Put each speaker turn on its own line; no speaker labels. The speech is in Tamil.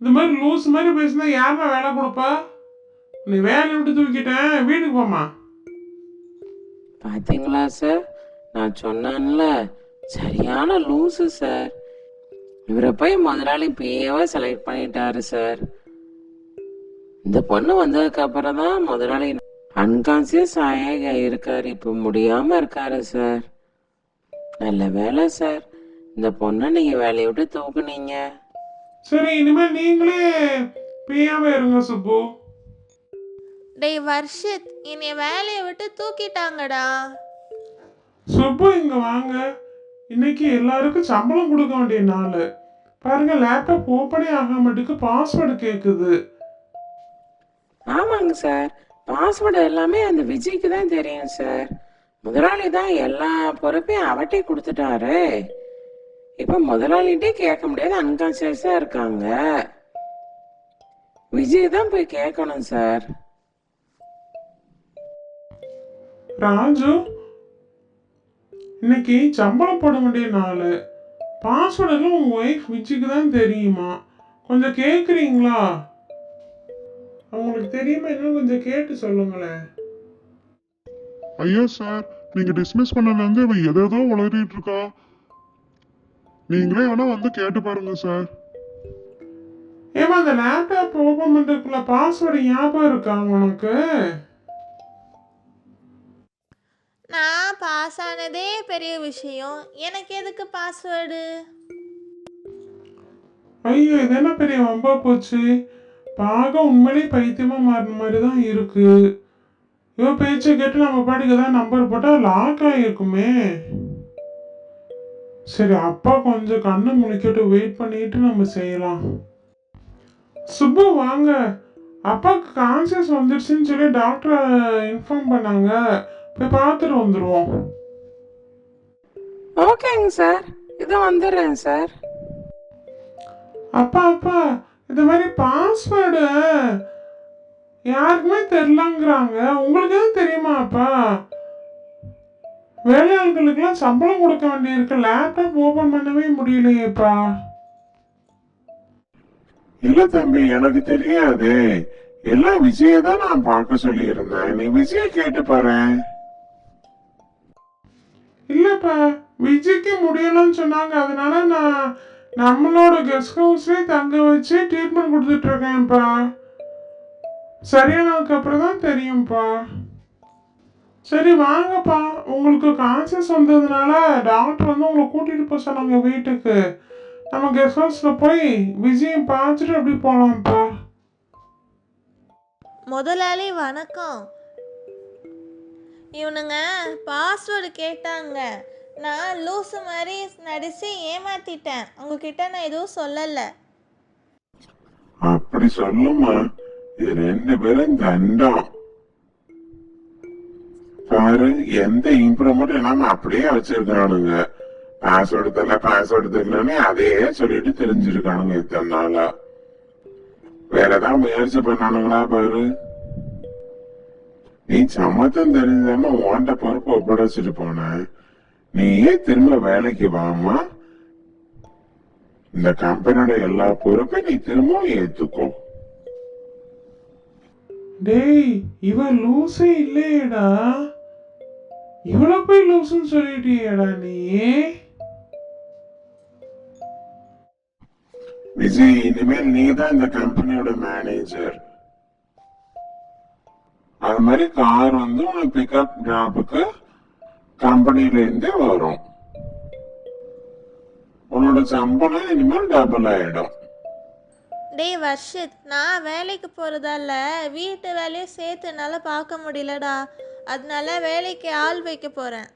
இந்த மாதிரி லூஸ் மாதிரி பேசினா யாரும்மா வேலை கொடுப்பா? நீ வேலையை விட்டு தூக்கிட்டேன். வீட்டுக்கு போமா
பார்த்தீங்களா சார்? நான் சொன்னேன்ல சரியான லூஸு சார். இவரை போய் முதலாளி பிஏவா செலக்ட் பண்ணிட்டாரு சார். இந்த பொண்ணு வந்ததுக்கு அப்புறம் தான் முதலாளி அன்கான்சியஸ் ஆக இருக்காரு. இப்போ முடியாமல் இருக்காரு சார். நல்ல வேலை சார். இந்த பொண்ணை நீங்கள் வேலையை விட்டு தூக்குனீங்க.
சரி இனிமேல் நீங்களே பியாம இருங்க சுப்பு.
டேய் வர்ஷித் என்னை வேலையை விட்டு தூக்கிட்டாங்கடா.
சுப்பு இங்க வாங்க. இன்னைக்கு எல்லாருக்கும் சம்பளம் கொடுக்க வேண்டிய நாள். பாருங்க லேப்டாப் ஓப்பனே ஆக மாட்டேக்கு பாஸ்வேர்டு கேக்குது.
ஆமாங்க சார் பாஸ்வேர்டு எல்லாமே அந்த விஜய்க்கு தான் தெரியும் சார் முதலாளி தான் எல்லா பொறுப்பையும் அவட்டே கொடுத்துட்டாரு. இப்போ முதலாளிகிட்டே கேட்க முடியாது. அன்கான்சியஸா இருக்காங்க. விஜய் தான் போய் கேட்கணும் சார்
ராஜு இன்னைக்கு சம்பளம் போட வேண்டிய நாள். பாஸ்வேர்டு எல்லாம் உங்க ஒய்ஃப் விஜிக்கு தான் தெரியுமா? கொஞ்சம் கேக்குறீங்களா? அவங்களுக்கு தெரியுமா இன்னும் கொஞ்சம் கேட்டு சொல்லுங்களேன்.
ஐயோ சார் நீங்க டிஸ்மிஸ் பண்ணலேருந்து இவன் எதேதோ உளறிட்டு இருக்கா. நீங்களே வேணா வந்து கேட்டு பாருங்க சார்
ஏமா அந்த லேப்டாப் ஓபன் பண்றதுக்குள்ள பாஸ்வேர்டு ஞாபகம் இருக்கா உனக்கு?
நான் பாஸ் ஆனதே பெரிய விஷயம். எனக்கு எதுக்கு பாஸ்வேர்டு
ஐயோ இது என்ன பெரிய வம்பா போச்சு? பார்க்க உண்மையிலேயே பைத்தியமா மாறின மாதிரி தான் இருக்கு. இவ பேச்சை கேட்டு நம்ம பாட்டுக்கு தான் நம்பர் போட்டா லாக் ஆகிருக்குமே சரி அப்பா கொஞ்சம் கண்ணு முழிக்கட்டு வெயிட் பண்ணிட்டு நம்ம செய்யலாம். சுப்பு வாங்க. அப்பாவுக்கு கான்சியஸ் வந்துடுச்சுன்னு சொல்லி டாக்டர் இன்ஃபார்ம் பண்ணாங்க. போய் பார்த்துட்டு வந்துடுவோம்
ஓகேங்க சார். இது வந்துடுறேன் சார்.
அப்பா அப்பா இந்த மாதிரி பாஸ்வேர்டு யாருக்குமே தெரிலங்கிறாங்க உங்களுக்கு எதுவும் தெரியுமா அப்பா? வேலையாள்களுக்கெல்லாம் சம்பளம் கொடுக்க வேண்டியிருக்கு. லேப்டாப் ஓபன் பண்ணவே முடியலையேப்பா.
இல்ல தம்பி எனக்கு தெரியாது. எல்லாம் விஜய தான் நான் பார்க்க சொல்லி இருந்தேன் நீ விஜய கேட்டு பாரு.
இல்லப்பா விஜய்க்கு முடியலன்னு சொன்னாங்க. அதனால நான் நம்மளோட கெஸ்ட் ஹவுஸ்லேயே தங்க வச்சு ட்ரீட்மெண்ட் கொடுத்துட்டு இருக்கேன்ப்பா. சரியானதுக்கு அப்புறம் தான் தெரியும்ப்பா சரி வாங்கப்பா. உங்களுக்கு கான்சியஸ் வந்ததுனால டாக்டர் வந்து உங்களை கூட்டிட்டு போக சொன்னாங்க வீட்டுக்கு. நம்ம கெஸ்ட் ஹவுஸில் போய் விஜயை பார்த்துட்டு அப்படி போகலாம்ப்பா
முதலாளி வணக்கம். இவனுங்க பாஸ்வேர்டு கேட்டாங்க. நான் லூசு மாதிரி நடித்து ஏமாத்திட்டேன். உங்ககிட்ட நான் எதுவும் சொல்லலை.
அப்படி சொல்லுமா? இது ரெண்டு பேரும் தண்டம். பாரு எந்த இம்ப்ரூவ்மெண்ட் இல்லாம அப்படியே வச்சிருக்கானுங்க. பாஸ்வேர்டு தெரியல பாஸ்வேர்டு தெரியலன்னு அதையே சொல்லிட்டு தெரிஞ்சிருக்கானுங்க இத்தனை நாளா. வேற ஏதாவது முயற்சி பண்ணானுங்களா பாரு. நீ சமத்தம் தெரிஞ்சாம ஓண்ட பொறுப்பு ஒப்படைச்சிட்டு போன. நீயே திரும்ப வேலைக்கு வாமா இந்த கம்பெனியோட எல்லா பொறுப்பையும் நீ திரும்பவும் ஏத்துக்கோ.
டேய் இவன் லூசே இல்லையேடா. இவள போய் லூசுன்னு சொல்லிட்டியேடா நீ?
விஜய் இனிமேல் நீ தான் இந்த கம்பெனியோட மேனேஜர் அது மாதிரி கார் வந்து உனக்கு பிக்கப் டிராப்புக்கு கம்பெனில இருந்தே வரும். உன்னோட சம்பளம் இனிமேல் டபுள் ஆயிடும்.
டேய் வர்ஷித் நான் வேலைக்கு போகிறதால வீட்டு வேலையும் சேர்த்து என்னால் பார்க்க முடியலடா. அதனால வேலைக்கு ஆள் வைக்க போகிறேன்